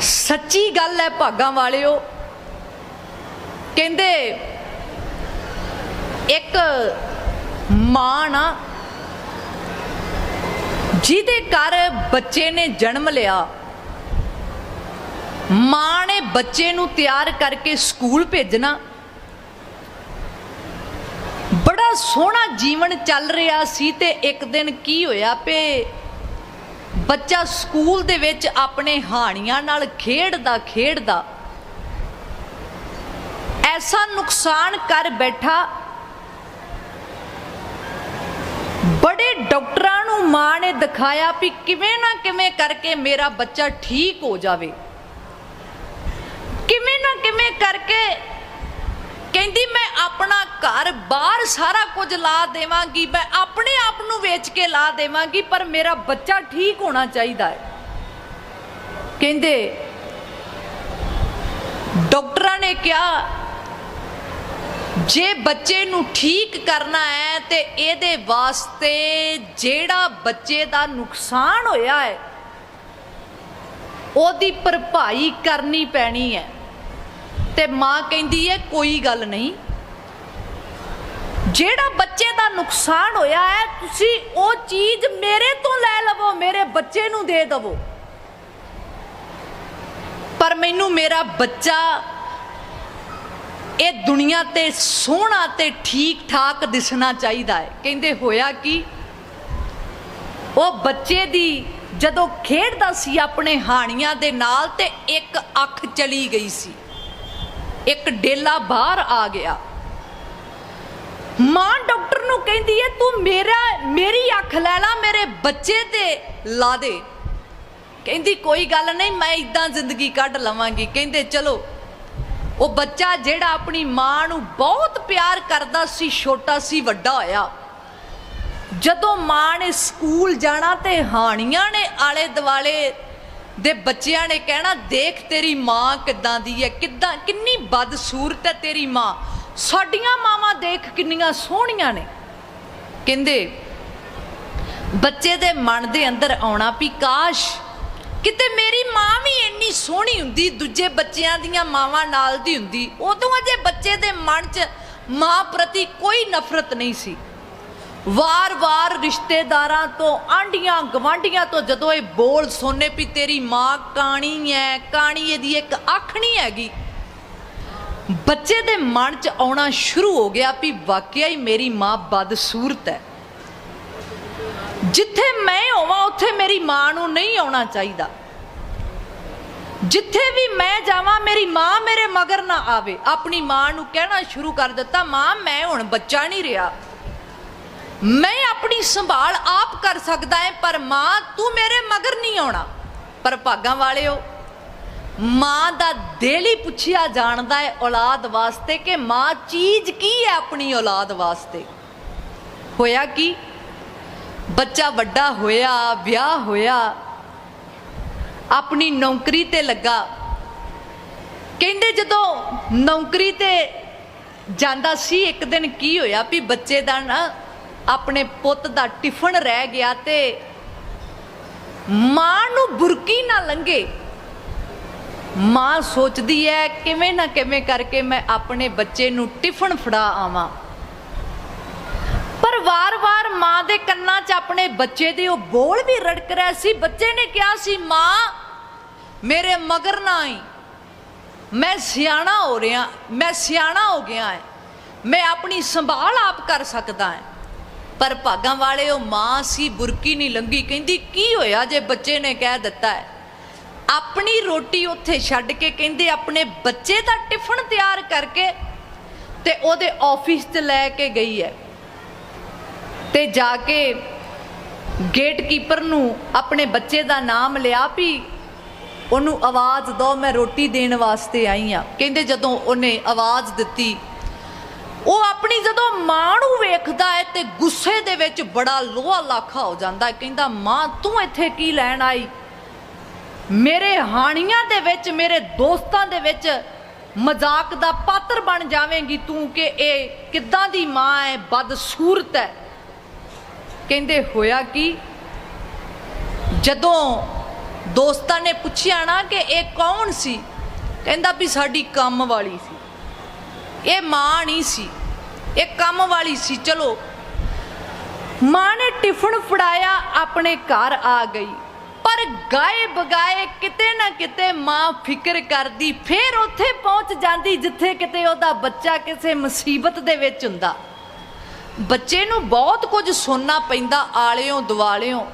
ਸੱਚੀ ਗੱਲ ਹੈ ਭਾਗਾਂ ਵਾਲਿਓ। ਕਹਿੰਦੇ, ਇੱਕ ਮਾਂ ਨਾ, ਜਿਹਦੇ ਘਰ ਬੱਚੇ ਨੇ ਜਨਮ ਲਿਆ, ਮਾਂ ਨੇ ਬੱਚੇ ਨੂੰ ਤਿਆਰ ਕਰਕੇ ਸਕੂਲ ਭੇਜਣਾ, ਬੜਾ ਸੋਹਣਾ ਜੀਵਨ ਚੱਲ ਰਿਹਾ ਸੀ ਤੇ ਇੱਕ ਦਿਨ ਕੀ ਹੋਇਆ ਪੇ ਬੱਚਾ ਸਕੂਲ ਦੇ ਵਿੱਚ ਆਪਣੇ ਹਾਣੀਆਂ ਨਾਲ ਖੇਡਦਾ ਖੇਡਦਾ ਐਸਾ ਨੁਕਸਾਨ ਕਰ ਬੈਠਾ। ਬੜੇ ਡਾਕਟਰਾਂ ਨੂੰ ਮਾਂ ਨੇ ਦਿਖਾਇਆ ਵੀ ਕਿਵੇਂ ਨਾ ਕਿਵੇਂ ਕਰਕੇ ਮੇਰਾ ਬੱਚਾ ਠੀਕ ਹੋ ਜਾਵੇ। ਕਿਵੇਂ ਨਾ ਕਿਵੇਂ ਕਰਕੇ ਕਹਿੰਦੀ, ਮੈਂ ਆਪਣਾ ਘਰ ਬਾਹਰ ਸਾਰਾ ਕੁਝ ਲਾ ਦੇਵਾਂਗੀ। ਮੈਂ ਆਪਣੇ ਆਪ ਨੂੰ ਵੇਚ ਕੇ ਲਾ ਦੇਵਾਂਗੀ, ਪਰ ਮੇਰਾ ਬੱਚਾ ਠੀਕ ਹੋਣਾ ਚਾਹੀਦਾ ਹੈ। ਕਹਿੰਦੇ, ਡਾਕਟਰਾਂ ਨੇ ਕਿਹਾ, ਜੇ ਬੱਚੇ ਨੂੰ ਠੀਕ ਕਰਨਾ ਹੈ, ਤੇ ਇਹਦੇ ਵਾਸਤੇ ਜਿਹੜਾ ਬੱਚੇ ਦਾ ਨੁਕਸਾਨ ਹੋਇਆ ਹੈ, ਉਹਦੀ ਭਰਪਾਈ ਕਰਨੀ ਪੈਣੀ ਹੈ। ਤੇ ਮਾਂ ਕਹਿੰਦੀ ਹੈ ਕੋਈ ਗੱਲ ਨਹੀਂ। ਜਿਹੜਾ ਬੱਚੇ ਦਾ ਨੁਕਸਾਨ ਹੋਇਆ ਹੈ, ਤੁਸੀਂ ਉਹ ਚੀਜ਼ ਮੇਰੇ ਤੋਂ ਲੈ ਲਵੋ, ਮੇਰੇ ਬੱਚੇ ਨੂੰ ਦੇ ਦਵੋ। ਪਰ ਮੈਨੂੰ ਮੇਰਾ ਬੱਚਾ, ਇਹ ਦੁਨੀਆ ਤੇ ਸੋਹਣਾ ਤੇ ਠੀਕ ਠਾਕ ਦਿਸਣਾ ਚਾਹੀਦਾ ਹੈ। ਕਹਿੰਦੇ ਹੋਇਆ ਕਿ? ਉਹ ਬੱਚੇ ਦੀ ਜਦੋਂ ਖੇਡਦਾ ਸੀ, ਆਪਣੇ ਹਾਣੀਆਂ ਦੇ ਨਾਲ ਤੇ ਇੱਕ ਅੱਖ ਚਲੀ ਗਈ ਸੀ। ਇੱਕ ਡੇਲਾ ਬਾਹਰ ਆ ਗਿਆ। ਮਾਂ ਡਾਕਟਰ ਨੂੰ ਕਹਿੰਦੀ ਹੈ ਤੂੰ ਮੇਰਾ, ਮੇਰੀ ਅੱਖ ਲੈ ਲਾ, ਮੇਰੇ ਬੱਚੇ ਤੇ ਲਾ ਦੇ। ਕਹਿੰਦੀ, ਕੋਈ ਗੱਲ ਨਹੀਂ, ਮੈਂ ਇਦਾਂ ਜ਼ਿੰਦਗੀ ਕੱਢ ਲਵਾਂਗੀ। ਕਹਿੰਦੇ, ਚਲੋ। ਉਹ ਬੱਚਾ ਜਿਹੜਾ ਆਪਣੀ ਮਾਂ ਨੂੰ ਬਹੁਤ ਪਿਆਰ ਕਰਦਾ ਸੀ, ਛੋਟਾ ਸੀ, ਵੱਡਾ ਹੋਇਆ। ਜਦੋਂ ਮਾਂ ਨੇ ਸਕੂਲ ਜਾਣਾ ਤੇ ਹਾਣੀਆਂ ਨੇ ਆਲੇ ਦੁਆਲੇ ਦੇ ਬੱਚਿਆਂ ਨੇ ਕਹਿਣਾ, ਦੇਖ ਤੇਰੀ ਮਾਂ ਕਿੱਦਾਂ ਦੀ ਹੈ, ਕਿੱਦਾਂ, ਕਿੰਨੀ ਬਦਸੂਰਤ ਹੈ ਤੇਰੀ ਮਾਂ। ਸਾਡੀਆਂ ਮਾਵਾਂ ਦੇਖ ਕਿੰਨੀਆਂ ਸੋਹਣੀਆਂ ਨੇ। ਕਹਿੰਦੇ, ਬੱਚੇ ਦੇ ਮਨ ਦੇ ਅੰਦਰ ਆਉਣਾ ਵੀ ਕਾਸ਼, ਕਿਤੇ ਮੇਰੀ ਮਾਂ ਵੀ ਇੰਨੀ ਸੋਹਣੀ ਹੁੰਦੀ, ਦੂਜੇ ਬੱਚਿਆਂ ਦੀਆਂ ਮਾਵਾਂ ਨਾਲ ਦੀ ਹੁੰਦੀ, ਉਦੋਂ ਅਜੇ ਬੱਚੇ ਦੇ ਮਨ 'ਚ ਮਾਂ ਪ੍ਰਤੀ ਕੋਈ ਨਫ਼ਰਤ ਨਹੀਂ ਸੀ। ਵਾਰ-ਵਾਰ ਰਿਸ਼ਤੇਦਾਰਾਂ ਤੋਂ ਆਂਡੀਆਂ ਗਵਾਂਡੀਆਂ ਤੋਂ ਜਦੋਂ ਇਹ ਬੋਲ ਸੋਨੇ ਵੀ ਤੇਰੀ ਮਾਂ ਕਾਣੀ ਹੈ ਕਾਣੀ ਇਹਦੀ ਇੱਕ ਅੱਖ ਨਹੀਂ ਹੈਗੀ। ਬੱਚੇ ਦੇ ਮਨ 'ਚ ਆਉਣਾ ਸ਼ੁਰੂ ਹੋ ਗਿਆ ਵੀ ਵਾਕਿਆ ਹੀ ਮੇਰੀ ਮਾਂ ਬਦਸੂਰਤ ਹੈ ਜਿੱਥੇ ਮੈਂ ਹੋਵਾਂ, ਉੱਥੇ ਮੇਰੀ ਮਾਂ ਨੂੰ ਨਹੀਂ ਆਉਣਾ ਚਾਹੀਦਾ। ਜਿੱਥੇ ਵੀ ਮੈਂ ਜਾਵਾਂ, ਮੇਰੀ ਮਾਂ ਮੇਰੇ ਮਗਰ ਨਾ ਆਵੇ। ਆਪਣੀ ਮਾਂ ਨੂੰ ਕਹਿਣਾ ਸ਼ੁਰੂ ਕਰ ਦਿੱਤਾ, ਮਾਂ, ਮੈਂ ਹੁਣ ਬੱਚਾ ਨਹੀਂ ਰਿਹਾ। ਮੈਂ ਆਪਣੀ ਸੰਭਾਲ ਆਪ ਕਰ ਸਕਦਾ ਹੈ ਪਰ ਮਾਂ ਤੂੰ ਮੇਰੇ ਮਗਰ ਨਹੀਂ ਆਉਣਾ ਪਰ ਭਾਗਾਂ ਵਾਲਿਓ ਮਾਂ ਦਾ ਦਿਲ ਹੀ ਪੁੱਛਿਆ ਜਾਣਦਾ ਹੈ ਔਲਾਦ ਵਾਸਤੇ ਕਿ ਮਾਂ ਚੀਜ਼ ਕੀ ਹੈ ਆਪਣੀ ਔਲਾਦ ਵਾਸਤੇ ਹੋਇਆ ਕੀ ਬੱਚਾ ਵੱਡਾ ਹੋਇਆ ਵਿਆਹ ਹੋਇਆ ਆਪਣੀ ਨੌਕਰੀ ਤੇ ਲੱਗਾ ਕਹਿੰਦੇ ਜਦੋਂ ਨੌਕਰੀ ਤੇ ਜਾਂਦਾ ਸੀ ਇੱਕ ਦਿਨ ਕੀ ਹੋਇਆ ਵੀ ਬੱਚੇ ਦਾ ਨਾ ਆਪਣੇ ਪੁੱਤ ਦਾ ਟਿਫਨ ਰਹਿ ਗਿਆ ਤੇ ਮਾਂ ਨੂੰ ਬੁਰਕੀ ਨਾ ਲੰਗੇ ਮਾਂ ਸੋਚਦੀ ਹੈ ਕਿਵੇਂ ਨਾ ਕਿਵੇਂ ਕਰਕੇ ਮੈਂ ਆਪਣੇ ਬੱਚੇ ਨੂੰ ਟਿਫਨ ਫੜਾ ਆਵਾਂ। ਪਰ ਵਾਰ-ਵਾਰ ਮਾਂ ਦੇ ਕੰਨਾਂ 'ਚ ਆਪਣੇ ਬੱਚੇ ਦੇ ਉਹ ਬੋਲ ਵੀ ਰੜਕ ਰਿਹਾ ਸੀ। ਬੱਚੇ ਨੇ ਕਿਹਾ ਸੀ, ਮਾਂ, ਮੇਰੇ ਮਗਰ ਨਾ ਆਈ। ਮੈਂ ਸਿਆਣਾ ਹੋ ਰਿਹਾ, ਮੈਂ ਸਿਆਣਾ ਹੋ ਗਿਆ ਹੈ ਮੈਂ ਆਪਣੀ ਸੰਭਾਲ ਆਪ ਕਰ ਸਕਦਾ ਹਾਂ ਪਰ ਭਾਗਾਂ ਵਾਲੇ ਉਹ ਮਾਂ ਸੀ, ਬੁਰਕੀ ਨਹੀਂ ਲੰਗੀ, ਕਹਿੰਦੀ, ਕੀ ਹੋਇਆ ਜੇ ਬੱਚੇ ਨੇ ਕਹਿ ਦਿੱਤਾ ਹੈ? ਆਪਣੀ ਰੋਟੀ ਉੱਥੇ ਛੱਡ ਕੇ ਕਹਿੰਦੇ ਆਪਣੇ ਬੱਚੇ ਦਾ ਟਿਫਨ ਤਿਆਰ ਕਰਕੇ ਤੇ ਉਹਦੇ ਆਫਿਸ ਤੇ ਲੈ ਕੇ ਗਈ ਹੈ। ਤੇ ਜਾ ਕੇ ਗੇਟਕੀਪਰ ਨੂੰ ਆਪਣੇ ਬੱਚੇ ਦਾ ਨਾਮ ਲਿਆ ਵੀ ਉਹਨੂੰ ਆਵਾਜ਼ ਦੋ, ਮੈਂ ਰੋਟੀ ਦੇਣ ਵਾਸਤੇ ਆਈ ਆ ਕਹਿੰਦੇ ਜਦੋਂ ਉਹਨੇ ਆਵਾਜ਼ ਦਿੱਤੀ ਉਹ ਆਪਣੀ ਜਦੋਂ ਮਾਂ ਨੂੰ ਵੇਖਦਾ ਹੈ ਤੇ ਗੁੱਸੇ ਦੇ ਵਿੱਚ ਬੜਾ ਲੋਹਾ ਲਾਖਾ ਹੋ ਜਾਂਦਾ ਹੈ, ਕਹਿੰਦਾ, ਮਾਂ, ਤੂੰ ਇੱਥੇ ਕੀ ਲੈਣ ਆਈ? ਮੇਰੇ ਹਾਣੀਆਂ ਦੇ ਵਿੱਚ, ਮੇਰੇ ਦੋਸਤਾਂ ਦੇ ਵਿੱਚ ਮਜ਼ਾਕ ਦਾ ਪਾਤਰ ਬਣ ਜਾਵੇਂਗੀ ਤੂੰ ਕਿ ਇਹ ਕਿੱਦਾਂ ਦੀ ਮਾਂ ਹੈ, ਬਦਸੂਰਤ ਹੈ? ਕਹਿੰਦੇ, ਹੋਇਆ ਕੀ? ਜਦੋਂ ਦੋਸਤਾਂ ਨੇ ਪੁੱਛਿਆ ਨਾ ਕਿ ਇਹ ਕੌਣ ਸੀ? ਕਹਿੰਦਾ ਵੀ ਸਾਡੀ ਕੰਮ ਵਾਲੀ ਸੀ। ਇਹ ਮਾਂ ਨਹੀਂ ਸੀ। ਇਹ ਕੰਮ ਵਾਲੀ ਸੀ। ਚਲੋ। ਮਾਂ ਨੇ ਟਿਫਨ ਫੜਾਇਆ, ਆਪਣੇ ਘਰ ਆ ਗਈ। ਪਰ ਗਾਏ ਬਗਾਏ ਕਿਤੇ ਨਾ ਕਿਤੇ ਮਾਂ ਫਿਕਰ ਕਰਦੀ, ਫੇਰ ਉੱਥੇ ਪਹੁੰਚ ਜਾਂਦੀ ਜਿੱਥੇ ਕਿਤੇ ਉਹਦਾ ਬੱਚਾ ਕਿਸੇ ਮੁਸੀਬਤ ਦੇ ਵਿੱਚ ਹੁੰਦਾ। ਬੱਚੇ ਨੂੰ ਬਹੁਤ ਕੁਝ ਸੁਣਨਾ ਪੈਂਦਾ ਆਲਿਓ ਦੁਆਲਿਓਂ।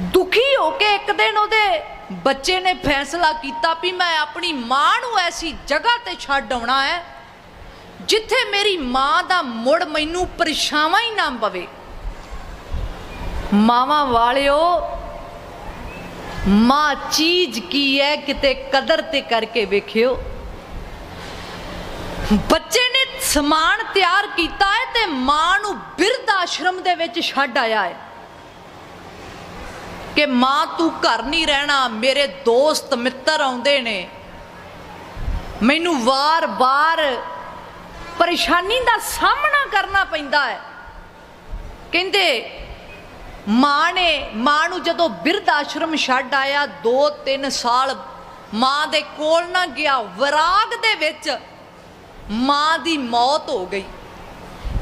ਦੁਖੀ ਹੋ ਕੇ ਇੱਕ ਦਿਨ ਉਹਦੇ ਬੱਚੇ ਨੇ ਫੈਸਲਾ ਕੀਤਾ ਵੀ ਮੈਂ ਆਪਣੀ ਮਾਂ ਨੂੰ ਐਸੀ ਜਗ੍ਹਾ ਤੇ ਛੱਡ ਆਉਣਾ ਹੈ ਜਿੱਥੇ ਮੇਰੀ ਮਾਂ ਦਾ ਮੁੜ ਮੈਨੂੰ ਪਰਛਾਵਾਂ ਹੀ ਨਾ ਪਵੇ। ਮਾਵਾਂ ਵਾਲਿਓ, ਮਾਂ ਚੀਜ਼ ਕੀ ਹੈ ਕਿਤੇ ਕਦਰ ਤੇ ਕਰਕੇ ਵੇਖਿਓ। ਬੱਚੇ ਨੇ ਸਮਾਨ ਤਿਆਰ ਕੀਤਾ ਹੈ ਤੇ ਮਾਂ ਨੂੰ ਬਿਰਧ ਆਸ਼ਰਮ ਦੇ ਵਿੱਚ ਛੱਡ ਆਇਆ ਹੈ। ਕਿ ਮਾਂ, ਤੂੰ ਘਰ ਨਹੀਂ ਰਹਿਣਾ, ਮੇਰੇ ਦੋਸਤ ਮਿੱਤਰ ਆਉਂਦੇ ਨੇ। ਮੈਨੂੰ ਵਾਰ-ਵਾਰ ਪਰੇਸ਼ਾਨੀ ਦਾ ਸਾਹਮਣਾ ਕਰਨਾ ਪੈਂਦਾ ਹੈ। ਕਹਿੰਦੇ, ਮਾਂ ਨੇ, ਮਾਂ ਨੂੰ ਜਦੋਂ ਬਿਰਧ ਆਸ਼ਰਮ ਛੱਡ ਆਇਆ 2-3 ਸਾਲ ਮਾਂ ਦੇ ਕੋਲ ਨਾ ਗਿਆ, ਵਿਰਾਗ ਦੇ ਵਿੱਚ ਮਾਂ ਦੀ ਮੌਤ ਹੋ ਗਈ।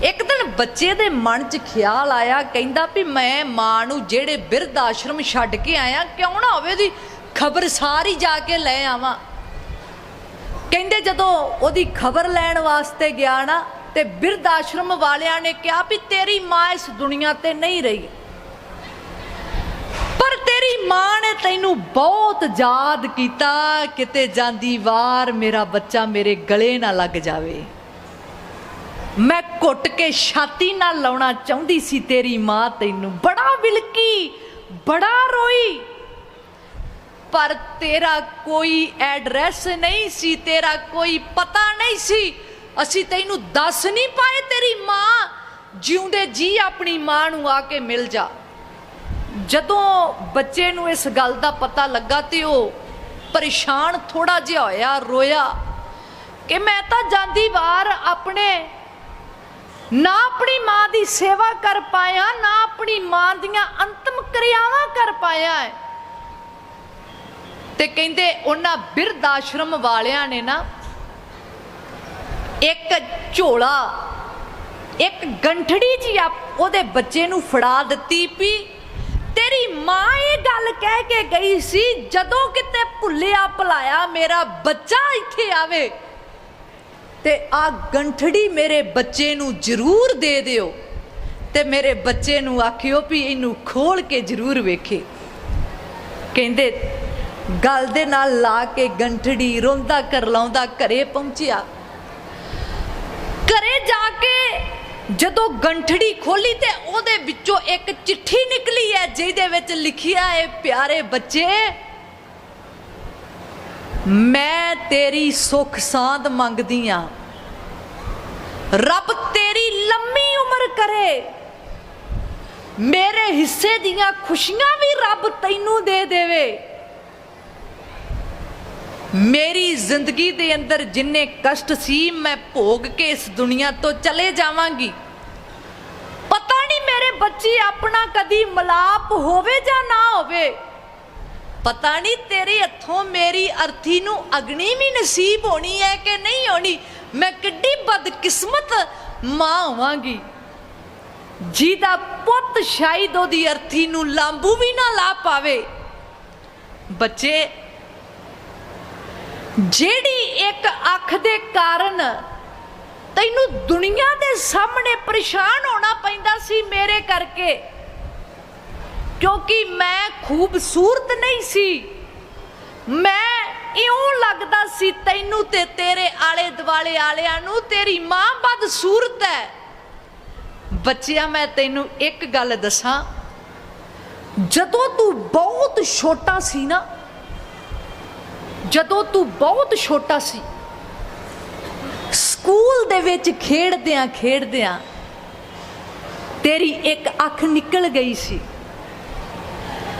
ਇੱਕ ਦਿਨ ਬੱਚੇ ਦੇ ਮਨ 'ਚ ਖਿਆਲ ਆਇਆ, ਕਹਿੰਦਾ ਵੀ ਮੈਂ ਮਾਂ ਨੂੰ ਜਿਹੜੇ ਬਿਰਧ ਆਸ਼ਰਮ ਛੱਡ ਕੇ ਆਇਆ, ਕਿਉਂ ਨਾ ਹੋਵੇ ਦੀ ਖਬਰ ਸਾਰੀ ਜਾ ਕੇ ਲੈ ਆਵਾਂ। ਕਹਿੰਦੇ ਜਦੋਂ ਉਹਦੀ ਖਬਰ ਲੈਣ ਵਾਸਤੇ ਗਿਆ ਨਾ, ਤੇ ਬਿਰਧ ਆਸ਼ਰਮ ਵਾਲਿਆਂ ਨੇ ਕਿਹਾ ਵੀ ਤੇਰੀ ਮਾਂ ਇਸ ਦੁਨੀਆ ਤੇ ਨਹੀਂ ਰਹੀ। ਪਰ ਤੇਰੀ ਮਾਂ ਨੇ ਤੈਨੂੰ ਬਹੁਤ ਯਾਦ ਕੀਤਾ, ਕਿਤੇ ਜਾਂਦੀ ਵਾਰ ਮੇਰਾ ਬੱਚਾ ਮੇਰੇ ਗਲੇ ਨਾ ਲੱਗ ਜਾਵੇ। ਮੈਂ ਘੁੱਟ ਕੇ ਛਾਤੀ ਨਾਲ ਲਾਉਣਾ ਚਾਹੁੰਦੀ ਸੀ ਤੇਰੀ ਮਾਂ ਤੈਨੂੰ। ਬੜਾ ਵਿਲਕੀ, ਬੜਾ ਰੋਈ। ਪਰ ਤੇਰਾ ਕੋਈ ਐਡਰੈਸ ਨਹੀਂ ਸੀ, ਤੇਰਾ ਕੋਈ ਪਤਾ ਨਹੀਂ ਸੀ। ਅਸੀਂ ਤੈਨੂੰ ਦੱਸ ਨਹੀਂ ਪਾਏ ਤੇਰੀ ਮਾਂ। ਜਿਉਂਦੇ ਜੀ ਆਪਣੀ ਮਾਂ ਨੂੰ ਆ ਕੇ ਮਿਲ ਜਾ। ਜਦੋਂ ਬੱਚੇ ਨੂੰ ਇਸ ਗੱਲ ਦਾ ਪਤਾ ਲੱਗਾ ਤੇ ਉਹ ਪਰੇਸ਼ਾਨ ਥੋੜਾ ਜਿਹਾ ਹੋਇਆ, ਰੋਇਆ ਕਿ ਮੈਂ ਤਾਂ ਜਾਂਦੀ ਵਾਰ ਆਪਣੇ ਨਾ ਆਪਣੀ ਮਾਂ ਦੀ ਸੇਵਾ ਕਰ ਪਾਇਆ, ਨਾ ਆਪਣੀ ਮਾਂ ਦੀਆਂ ਅੰਤਮ ਕਿਰਿਆਵਾਂ ਕਰ ਪਾਇਆ ਹੈ। ਤੇ ਕਹਿੰਦੇ ਉਹਨਾਂ ਬਿਰਧ ਆਸ਼ਰਮ ਵਾਲਿਆਂ ਨੇ ਨਾ ਇੱਕ ਝੋਲਾ, ਇੱਕ ਗੰਠੜੀ ਜੀ ਆ ਉਹਦੇ ਬੱਚੇ ਨੂੰ ਫੜਾ ਦਿੱਤੀ ਵੀ ਤੇਰੀ ਮਾਂ ਇਹ ਗੱਲ ਕਹਿ ਕੇ ਗਈ ਸੀ, ਜਦੋਂ ਕਿਤੇ ਭੁੱਲਿਆ ਭੁਲਾਇਆ ਮੇਰਾ ਬੱਚਾ ਇੱਥੇ ਆਵੇ ਤੇ ਆ ਗੰਠੜੀ ਮੇਰੇ ਬੱਚੇ ਨੂੰ ਜ਼ਰੂਰ ਦੇ ਦਿਓ ਤੇ ਮੇਰੇ ਬੱਚੇ ਨੂੰ ਆਖਿਓ ਵੀ ਇਹਨੂੰ ਖੋਲ ਕੇ ਜ਼ਰੂਰ ਵੇਖੇ। ਕਹਿੰਦੇ ਗਲ ਦੇ ਨਾਲ ਲਾ ਕੇ ਗੰਠੜੀ ਰੋਂਦਾ ਕਰ ਲਾਉਂਦਾ ਘਰੇ ਪਹੁੰਚਿਆ। ਘਰੇ ਜਾ ਕੇ ਜਦੋਂ ਗੰਠੜੀ ਖੋਲੀ ਤੇ ਉਹਦੇ ਵਿੱਚੋਂ ਇੱਕ ਚਿੱਠੀ ਨਿਕਲੀ ਹੈ, ਜਿਹਦੇ ਵਿੱਚ ਲਿਖਿਆ ਹੈ, ਪਿਆਰੇ ਬੱਚੇ, ਮੈਂ ਤੇਰੀ ਸੁਖ ਸਾਂਦ ਮੰਗਦੀ ਆ। ਰੱਬ ਤੇਰੀ ਲੰਮੀ ਉਮਰ ਕਰੇ। ਮੇਰੇ ਹਿੱਸੇ ਦੀਆਂ ਖੁਸ਼ੀਆਂ ਵੀ ਰੱਬ ਤੈਨੂੰ ਦੇ ਦੇਵੇ। ਮੇਰੀ ਜ਼ਿੰਦਗੀ ਦੇ ਅੰਦਰ ਜਿੰਨੇ ਕਸ਼ਟ ਸੀ, ਮੈਂ ਭੋਗ ਕੇ ਇਸ ਦੁਨੀਆ ਤੋਂ ਚਲੇ ਜਾਵਾਂਗੀ। ਪਤਾ ਨਹੀਂ ਮੇਰੇ ਬੱਚੇ ਆਪਣਾ ਕਦੀ ਮਲਾਪ ਹੋਵੇ ਜਾਂ ਨਾ ਹੋਵੇ। ਪਤਾ ਨਹੀਂ ਤੇਰੇ ਹੱਥੋਂ ਮੇਰੀ ਅਰਥੀ ਨੂੰ ਅਗਨੀ ਵੀ ਨਸੀਬ ਹੋਣੀ ਹੈ ਕਿ ਨਹੀਂ ਹੋਣੀ। ਮੈਂ ਕਿੱਡੀ ਬਦਕਿਸਮਤ ਮਾਂ ਹੋਵਾਂਗੀ। ਜਿਹਦਾ ਪੁੱਤ ਸ਼ਾਇਦ ਉਹਦੀ ਅਰਥੀ ਨੂੰ ਲਾਂਬੂ ਵੀ ਨਾ ਲਾ ਪਾਵੇ। ਬੱਚੇ ਜਿਹੜੀ ਇੱਕ ਅੱਖ ਦੇ ਕਾਰਨ ਤੈਨੂੰ ਦੁਨੀਆ ਦੇ ਸਾਹਮਣੇ ਪਰੇਸ਼ਾਨ ਹੋਣਾ ਪੈਂਦਾ ਸੀ ਮੇਰੇ ਕਰਕੇ, ਕਿਉਂਕਿ ਮੈਂ ਖੂਬਸੂਰਤ ਨਹੀਂ ਸੀ। ਮੈਂ ਇਉਂ ਲੱਗਦਾ ਸੀ, ਤੈਨੂੰ ਤੇ ਤੇਰੇ ਆਲੇ ਦੁਆਲੇ ਵਾਲਿਆਂ ਨੂੰ ਤੇਰੀ ਮਾਂ ਬਦ ਸੂਰਤ ਹੈ। ਬੱਚਿਆ, ਮੈਂ ਤੈਨੂੰ ਇੱਕ ਗੱਲ ਦੱਸਾਂ, ਜਦੋਂ ਤੂੰ ਬਹੁਤ ਛੋਟਾ ਸੀ ਨਾ ਜਦੋਂ ਤੂੰ ਬਹੁਤ ਛੋਟਾ ਸੀ, ਸਕੂਲ ਦੇ ਵਿੱਚ ਖੇਡਦਿਆਂ ਖੇਡਦਿਆਂ ਤੇਰੀ ਇੱਕ ਅੱਖ ਨਿਕਲ ਗਈ ਸੀ।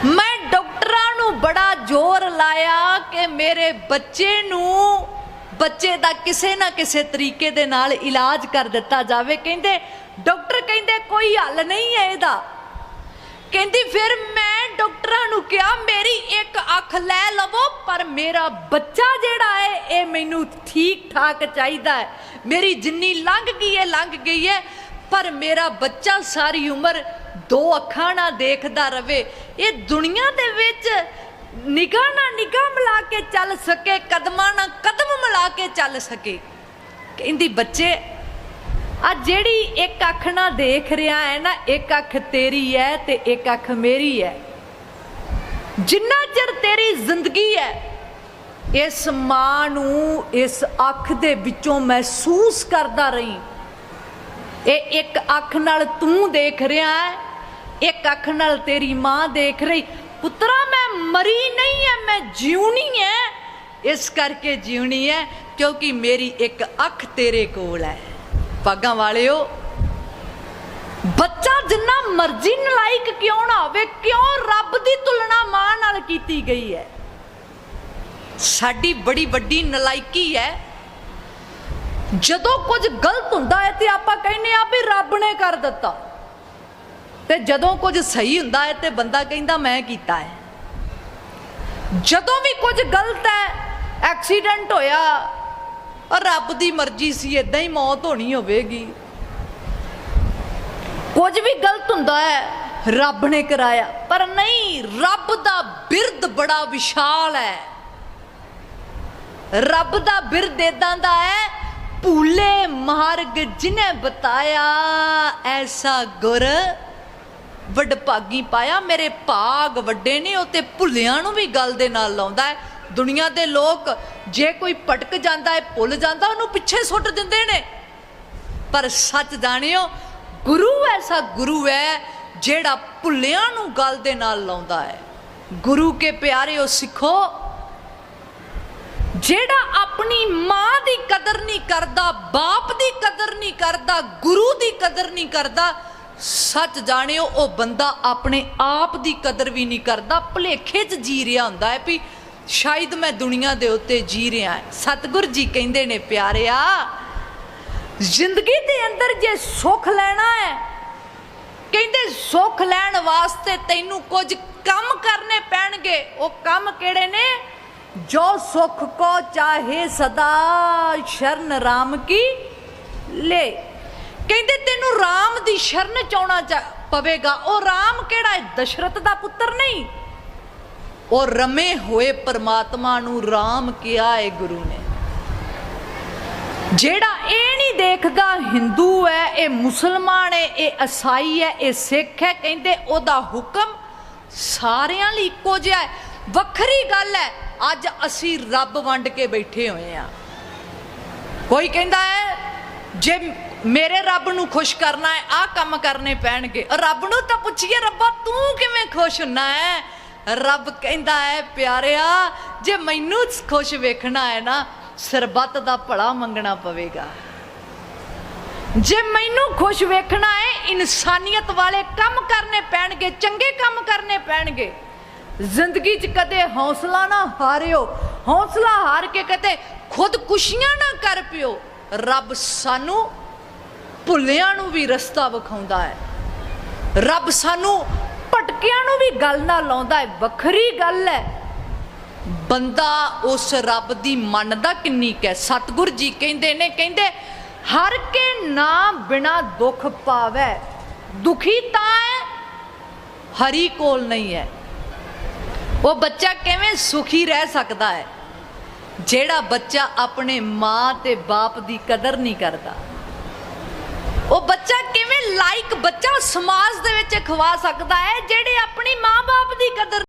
ਮੈਂ ਡਾਕਟਰਾਂ ਨੂੰ ਬੜਾ ਜ਼ੋਰ ਲਾਇਆ ਕਿ ਮੇਰੇ ਬੱਚੇ ਨੂੰ ਬੱਚੇ ਦਾ ਕਿਸੇ ਨਾ ਕਿਸੇ ਤਰੀਕੇ ਦੇ ਨਾਲ ਇਲਾਜ ਕਰ ਦਿੱਤਾ ਜਾਵੇ। ਕਹਿੰਦੇ, ਡਾਕਟਰ ਕਹਿੰਦੇ, ਕੋਈ ਹੱਲ ਨਹੀਂ ਹੈ ਇਹਦਾ। ਕਹਿੰਦੀ, ਫਿਰ ਮੈਂ ਡਾਕਟਰਾਂ ਨੂੰ ਕਿਹਾ, ਮੇਰੀ ਇੱਕ ਅੱਖ ਲੈ ਲਵੋ, ਪਰ ਮੇਰਾ ਬੱਚਾ ਜਿਹੜਾ ਹੈ, ਇਹ ਮੈਨੂੰ ਠੀਕ ਠਾਕ ਚਾਹੀਦਾ ਹੈ। ਮੇਰੀ ਜਿੰਨੀ ਲੰਘ ਗਈ ਹੈ, ਲੰਘ ਗਈ ਹੈ, ਪਰ ਮੇਰਾ ਬੱਚਾ ਸਾਰੀ ਉਮਰ ਦੋ ਅੱਖਾਂ ਨਾਲ ਦੇਖਦਾ ਰਵੇ। ਇਹ ਦੁਨੀਆ ਦੇ ਵਿੱਚ ਨਿਗਾਹ ਨਾਲ ਨਿਗਾਹ ਮਿਲਾ ਕੇ ਚੱਲ ਸਕੇ, ਕਦਮਾਂ ਨਾਲ ਕਦਮ ਮਿਲਾ ਕੇ ਚੱਲ ਸਕੇ। ਕਹਿੰਦੀ, ਬੱਚੇ, ਆ ਜਿਹੜੀ ਇੱਕ ਅੱਖ ਨਾਲ ਦੇਖ ਰਿਹਾ ਹੈ ਨਾ, ਇੱਕ ਅੱਖ ਤੇਰੀ ਹੈ ਤੇ ਇੱਕ ਅੱਖ ਮੇਰੀ ਹੈ। ਜਿੰਨਾ ਚਿਰ ਤੇਰੀ ਜ਼ਿੰਦਗੀ ਹੈ, ਇਸ ਮਾਂ ਨੂੰ ਇਸ ਅੱਖ ਦੇ ਵਿੱਚੋਂ ਮਹਿਸੂਸ ਕਰਦਾ ਰਹੀ। ਇਹ ਇੱਕ ਅੱਖ ਨਾਲ ਤੂੰ ਦੇਖ ਰਿਹਾ ਹੈ, ਇੱਕ ਅੱਖ ਨਾਲ ਤੇਰੀ ਮਾਂ ਦੇਖ ਰਹੀ। ਪੁੱਤਰਾ, ਮੈਂ ਮਰੀ ਨਹੀਂ ਐ ਮੈਂ ਜਿਉਣੀ ਐ ਇਸ ਕਰਕੇ ਜਿਉਣੀ ਐ ਕਿਉਂਕਿ ਮੇਰੀ ਇੱਕ ਅੱਖ ਤੇਰੇ ਕੋਲ ਹੈ। ਪਾਗਾਂ ਵਾਲਿਓ ਬੱਚਾ ਜਿੰਨਾ ਮਰਜ਼ੀ ਨਲਾਇਕ ਕਿਉਂ ਨਾ ਹੋਵੇ, ਕਿਉਂ ਰੱਬ ਦੀ ਤੁਲਨਾ ਮਾਂ ਨਾਲ ਕੀਤੀ ਗਈ ਹੈ? ਸਾਡੀ ਬੜੀ ਵੱਡੀ ਨਲਾਇਕੀ ਹੈ। ਜਦੋਂ ਕੁਝ ਗਲਤ ਹੁੰਦਾ ਹੈ ਤੇ ਆਪਾਂ ਕਹਿੰਦੇ ਆ ਵੀ ਰੱਬ ਨੇ ਕਰ ਦਿੱਤਾ। ਤੇ ਜਦੋਂ ਕੁਝ ਸਹੀ ਹੁੰਦਾ ਹੈ ਤੇ ਬੰਦਾ ਕਹਿੰਦਾ ਮੈਂ ਕੀਤਾ ਹੈ। ਜਦੋਂ ਵੀ ਕੁਝ ਗਲਤ ਹੈ, ਐਕਸੀਡੈਂਟ ਹੋਇਆ, ਰੱਬ ਦੀ ਮਰਜ਼ੀ ਸੀ ਇਦਾਂ ਹੀ ਮੌਤ ਹੋਣੀ ਹੋਵੇਗੀ। ਕੁਝ ਵੀ ਗਲਤ ਹੁੰਦਾ ਹੈ, ਰੱਬ ਨੇ ਕਰਾਇਆ। ਪਰ ਨਹੀਂ, ਰੱਬ ਦਾ ਬਿਰਦ ਬੜਾ ਵਿਸ਼ਾਲ ਹੈ। ਰੱਬ ਦਾ ਬਿਰਦ ਇਦਾਂ ਦਾ ਹੈ, ਭੂਲੇ ਮਾਰਗ ਜਿਨੇ ਬਤਾਇਆ, ਐਸਾ ਗੁਰ ਵਡਭਾਗੀ ਪਾਇਆ। ਮੇਰੇ ਭਾਗ ਵੱਡੇ ਨੇ, ਉਹ ਤੇ ਭੁੱਲਿਆਂ ਨੂੰ ਵੀ ਗੱਲ ਦੇ ਨਾਲ ਲਾਉਂਦਾ ਹੈ। ਦੁਨੀਆ ਦੇ ਲੋਕ, ਜੇ ਕੋਈ ਭਟਕ ਜਾਂਦਾ ਹੈ, ਭੁੱਲ ਜਾਂਦਾ, ਉਹਨੂੰ ਪਿੱਛੇ ਸੁੱਟ ਦਿੰਦੇ ਨੇ। ਪਰ ਸੱਚ ਜਾਣਿਓ ਗੁਰੂ ਐਸਾ ਗੁਰੂ ਹੈ ਜਿਹੜਾ ਭੁੱਲਿਆਂ ਨੂੰ ਗੱਲ ਦੇ ਨਾਲ ਲਾਉਂਦਾ ਹੈ। ਗੁਰੂ ਕੇ ਪਿਆਰਿਓ ਸਿੱਖੋ, ਜਿਹੜਾ ਆਪਣੀ ਮਾਂ ਦੀ ਕਦਰ ਨਹੀਂ ਕਰਦਾ, ਬਾਪ ਦੀ ਕਦਰ ਨਹੀਂ ਕਰਦਾ, ਗੁਰੂ ਦੀ ਕਦਰ ਨਹੀਂ ਕਰਦਾ, ਸੱਚ ਜਾਣਿਓ ਉਹ ਬੰਦਾ ਆਪਣੇ ਆਪ ਦੀ ਕਦਰ ਵੀ ਨਹੀਂ ਕਰਦਾ, ਭਲੇਖੇ 'ਚ ਜੀ ਰਿਹਾ ਹੁੰਦਾ ਹੈ ਵੀ ਸ਼ਾਇਦ ਮੈਂ ਦੁਨੀਆ ਦੇ ਉੱਤੇ ਜੀ ਰਿਹਾ ਹਾਂ। ਸਤਿਗੁਰ ਜੀ ਕਹਿੰਦੇ ਨੇ, ਪਿਆਰਿਆ ਜ਼ਿੰਦਗੀ ਦੇ ਅੰਦਰ ਜੇ ਸੁੱਖ ਲੈਣਾ ਹੈ, ਕਹਿੰਦੇ ਸੁੱਖ ਲੈਣ ਵਾਸਤੇ ਤੈਨੂੰ ਕੁਝ ਕੰਮ ਕਰਨੇ ਪੈਣਗੇ। ਉਹ ਕੰਮ ਕਿਹੜੇ ਨੇ? ਜੋ ਸੁਖ ਕੋ ਚਾਹੇ ਸਦਾ ਸ਼ਰਨ ਰਾਮ ਕੀ ਲੈ। ਕਹਿੰਦੇ ਤੈਨੂੰ ਰਾਮ ਦੀ ਸ਼ਰਨ ਚਾਉਣਾ ਚਾ- ਪਵੇਗਾ। ਉਹ ਰਾਮ ਕਿਹੜਾ ਹੈ? ਦਸ਼ਰਥ ਦਾ ਪੁੱਤਰ ਨਹੀਂ। ਉਹ ਰਮੇ ਹੋਏ ਪਰਮਾਤਮਾ ਨੂੰ ਰਾਮ ਕਿਹਾ ਹੈ ਗੁਰੂ ਨੇ। ਜਿਹੜਾ ਇਹ ਨਹੀਂ ਦੇਖਦਾ ਹਿੰਦੂ ਹੈ, ਇਹ ਮੁਸਲਮਾਨ ਹੈ, ਇਹ ਈਸਾਈ ਹੈ, ਇਹ ਸਿੱਖ ਹੈ, ਕਹਿੰਦੇ ਉਹਦਾ ਹੁਕਮ ਸਾਰਿਆਂ ਲਈ ਇੱਕੋ ਜਿਹਾ ਹੈ। ਵੱਖਰੀ ਗੱਲ ਹੈ, ਅੱਜ ਅਸੀਂ ਰੱਬ ਵੰਡ ਕੇ ਬੈਠੇ ਹੋਏ ਆ ਕੋਈ ਕਹਿੰਦਾ ਹੈ, ਜੇ ਮੇਰੇ ਰੱਬ ਨੂੰ ਖੁਸ਼ ਕਰਨਾ ਹੈ, ਆਹ ਕੰਮ ਕਰਨੇ ਪੈਣਗੇ। ਰੱਬ ਨੂੰ ਤਾਂ ਪੁੱਛੀਏ, ਰੱਬਾ, ਤੂੰ ਕਿਵੇਂ ਖੁਸ਼ ਹੁੰਨਾ ਹੈ? ਰੱਬ ਕਹਿੰਦਾ ਹੈ, ਪਿਆਰਿਆ, ਜੇ ਮੈਨੂੰ ਖੁਸ਼ ਵੇਖਣਾ ਹੈ ਨਾ ਸਰਬੱਤ ਦਾ ਭਲਾ ਮੰਗਣਾ ਪਵੇਗਾ। ਜੇ ਮੈਨੂੰ ਖੁਸ਼ ਵੇਖਣਾ ਹੈ, ਇਨਸਾਨੀਅਤ ਵਾਲੇ ਕੰਮ ਕਰਨੇ ਪੈਣਗੇ, ਚੰਗੇ ਕੰਮ ਕਰਨੇ ਪੈਣਗੇ। ਜ਼ਿੰਦਗੀ 'ਚ ਕਦੇ ਹੌਸਲਾ ਨਾ ਹਾਰਿਓ, ਹੌਸਲਾ ਹਾਰ ਕੇ ਕਦੇ ਖੁਦਕੁਸ਼ੀਆਂ ਨਾ ਕਰ ਪਿਓ। ਰੱਬ ਸਾਨੂੰ ਭੁੱਲਿਆਂ ਨੂੰ ਵੀ ਰਸਤਾ ਵਿਖਾਉਂਦਾ ਹੈ। ਰੱਬ ਸਾਨੂੰ ਭਟਕਿਆਂ ਨੂੰ ਵੀ ਗੱਲ ਨਾਲ ਲਾਉਂਦਾ ਹੈ। ਵੱਖਰੀ ਗੱਲ ਹੈ। ਬੰਦਾ ਉਸ ਰੱਬ ਦੀ ਮੰਨਦਾ ਕਿੰਨੀ ਕੈ ਸਤਿਗੁਰ ਜੀ ਕਹਿੰਦੇ ਨੇ, ਕਹਿੰਦੇ, ਹਰ ਕੇ ਨਾਮ ਬਿਨਾ ਦੁੱਖ ਪਾਵੇ। ਦੁਖੀ ਤਾਂ ਹੈ, ਹਰੀ ਕੋਲ ਨਹੀਂ ਹੈ। ਉਹ ਬੱਚਾ ਕਿਵੇਂ ਸੁਖੀ ਰਹਿ ਸਕਦਾ ਹੈ? ਜਿਹੜਾ ਬੱਚਾ ਆਪਣੇ ਮਾਂ ਤੇ ਬਾਪ ਦੀ ਕਦਰ ਨਹੀਂ ਕਰਦਾ। ਉਹ ਬੱਚਾ ਕਿਵੇਂ ਲਾਇਕ ਬੱਚਾ ਸਮਾਜ ਦੇ ਵਿੱਚ ਖਵਾ ਸਕਦਾ ਹੈ, ਜਿਹੜੇ ਆਪਣੀ ਮਾਂ-ਬਾਪ ਦੀ ਕਦਰ